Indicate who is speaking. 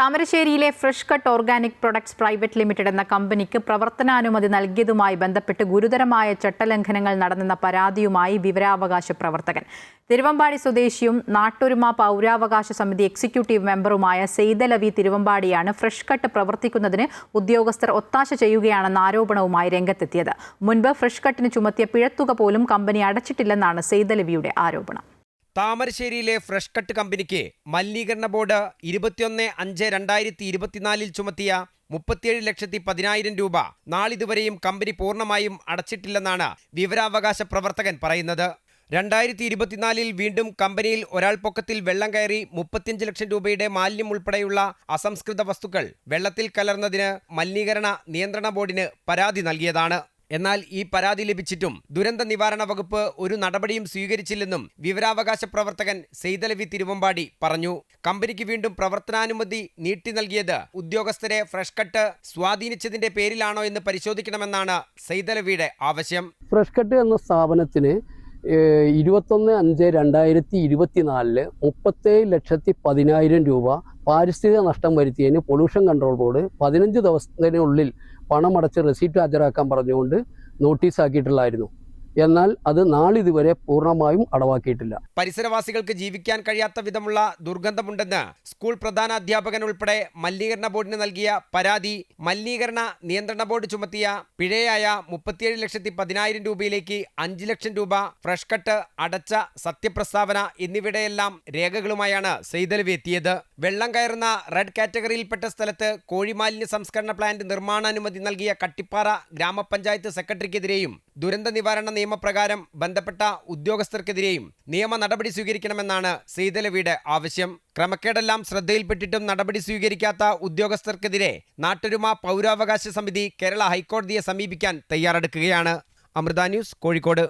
Speaker 1: താമരശ്ശേരിയിലെ fresh cut organic products private limited എന്ന കമ്പനിക്ക് പ്രവർത്തനാനുമതി നൽകിയതുമായി ബന്ധപ്പെട്ട് ഗുരുതരമായ ചട്ടലംഘനങ്ങൾ നടന്നെന്ന പരാതിയുമായി വിവരാവകാശ പ്രവർത്തകൻ. തിരുവമ്പാടി സ്വദേശിയും നാട്ടൊരുമ പൗരാവകാശ സമിതി എക്സിക്യൂട്ടീവ് മെമ്പറുമായ സെയ്തലവി തിരുവമ്പാടിയാണ് ഫ്രഷ് കട്ട് പ്രവർത്തിക്കുന്നതിന് ഉദ്യോഗസ്ഥർ ഒത്താശ ചെയ്യുകയാണെന്ന ആരോപണവുമായി രംഗത്തെത്തിയത്. മുൻപ് ഫ്രഷ് കട്ടിന് ചുമത്തിയ പിഴത്തുക പോലും കമ്പനി അടച്ചിട്ടില്ലെന്നാണ് സെയ്തലവിയുടെ ആരോപണം.
Speaker 2: താമരശ്ശേരിയിലെ ഫ്രഷ് കട്ട് കമ്പനിക്ക് മലിനീകരണ ബോർഡ് ഇരുപത്തിയൊന്ന് അഞ്ച് രണ്ടായിരത്തി ഇരുപത്തിനാലിൽ ചുമത്തിയ മുപ്പത്തിയേഴ് ലക്ഷത്തി പതിനായിരം രൂപ നാളിതുവരെയും കമ്പനി പൂർണമായും അടച്ചിട്ടില്ലെന്നാണ് വിവരാവകാശ പ്രവർത്തകൻ പറയുന്നത്. രണ്ടായിരത്തി ഇരുപത്തിനാലിൽ വീണ്ടും കമ്പനിയിൽ ഒരാൾ പൊക്കത്തിൽ വെള്ളം കയറി മുപ്പത്തിയഞ്ച് ലക്ഷം രൂപയുടെ മാലിന്യം ഉൾപ്പെടെയുള്ള അസംസ്കൃത വസ്തുക്കൾ വെള്ളത്തിൽ കലർന്നതിന് മലിനീകരണ നിയന്ത്രണ ബോർഡിന് പരാതി നൽകിയതാണ്. എന്നാൽ ഈ പരാതി ലഭിച്ചിട്ടും ദുരന്ത നിവാരണ വകുപ്പ് ഒരു നടപടിയും സ്വീകരിച്ചില്ലെന്നും വിവരാവകാശ പ്രവർത്തകൻ സെയ്തലവി തിരുവമ്പാടി പറഞ്ഞു. കമ്പനിക്ക് വീണ്ടും പ്രവർത്തനാനുമതി നീട്ടി നൽകിയത് ഉദ്യോഗസ്ഥരെ ഫ്രഷ് കട്ട് സ്വാധീനിച്ചതിന്റെ പേരിലാണോ എന്ന് പരിശോധിക്കണമെന്നാണ് സെയ്തലവിയുടെ ആവശ്യം.
Speaker 3: ഫ്രഷ് കട്ട് എന്ന സ്ഥാപനത്തിന് ഇരുപത്തൊന്ന് അഞ്ച് രണ്ടായിരത്തി ഇരുപത്തിനാലിൽ മുപ്പത്തേഴ് ലക്ഷത്തി പതിനായിരം രൂപ പാരിസ്ഥിതിക നഷ്ടം വരുത്തിയതിന് പൊല്യൂഷൻ കൺട്രോൾ ബോർഡ് പതിനഞ്ച് ദിവസത്തിനുള്ളിൽ പണമടച്ച് റെസീപ്റ്റ് ഹാജരാക്കാൻ പറഞ്ഞുകൊണ്ട് നോട്ടീസ് ആക്കിയിട്ടുള്ളായിരുന്നു എന്നാൽ അത് നാളിതുവരെ പൂർണമായും അടവാക്കിയിട്ടില്ല.
Speaker 2: പരിസരവാസികൾക്ക് ജീവിക്കാൻ കഴിയാത്ത വിധമുള്ള ദുർഗന്ധമുണ്ടെന്ന് സ്കൂൾ പ്രധാന അധ്യാപകൻ ഉൾപ്പെടെ മലിനീകരണ ബോർഡിന് നൽകിയ പരാതി മലിനീകരണ നിയന്ത്രണ ബോർഡ് ചുമത്തിയ പിഴയായ മുപ്പത്തിയേഴ് ലക്ഷത്തി പതിനായിരം രൂപയിലേക്ക് അഞ്ച് ലക്ഷം രൂപ ഫ്രഷ് കട്ട് അടച്ച സത്യപ്രസ്താവന എന്നിവയുടെയെല്ലാം രേഖകളുമായാണ് സെയ്തലവി എത്തിയത്. വെള്ളം കയറുന്ന റെഡ് കാറ്റഗറിയിൽപ്പെട്ട സ്ഥലത്ത് കോഴിമാലിന്യ സംസ്കരണ പ്ലാന്റ് നിർമ്മാണാനുമതി നൽകിയ കട്ടിപ്പാറ ഗ്രാമപഞ്ചായത്ത് സെക്രട്ടറിക്കെതിരെയും ദുരന്ത നിവാരണ നിയമപ്രകാരം ബന്ധപ്പെട്ട ഉദ്യോഗസ്ഥർക്കെതിരെയും നിയമ നടപടി സ്വീകരിക്കണമെന്നാണ് സീതലവിയുടെ ആവശ്യം. ക്രമക്കേടെല്ലാം ശ്രദ്ധയിൽപ്പെട്ടിട്ടും നടപടി സ്വീകരിക്കാത്ത ഉദ്യോഗസ്ഥർക്കെതിരെ നാട്ടൊരുമ പൗരാവകാശ സമിതി കേരള ഹൈക്കോടതിയെ സമീപിക്കാൻ തയ്യാറെടുക്കുകയാണ്. അമൃത ന്യൂസ് കോഴിക്കോട്.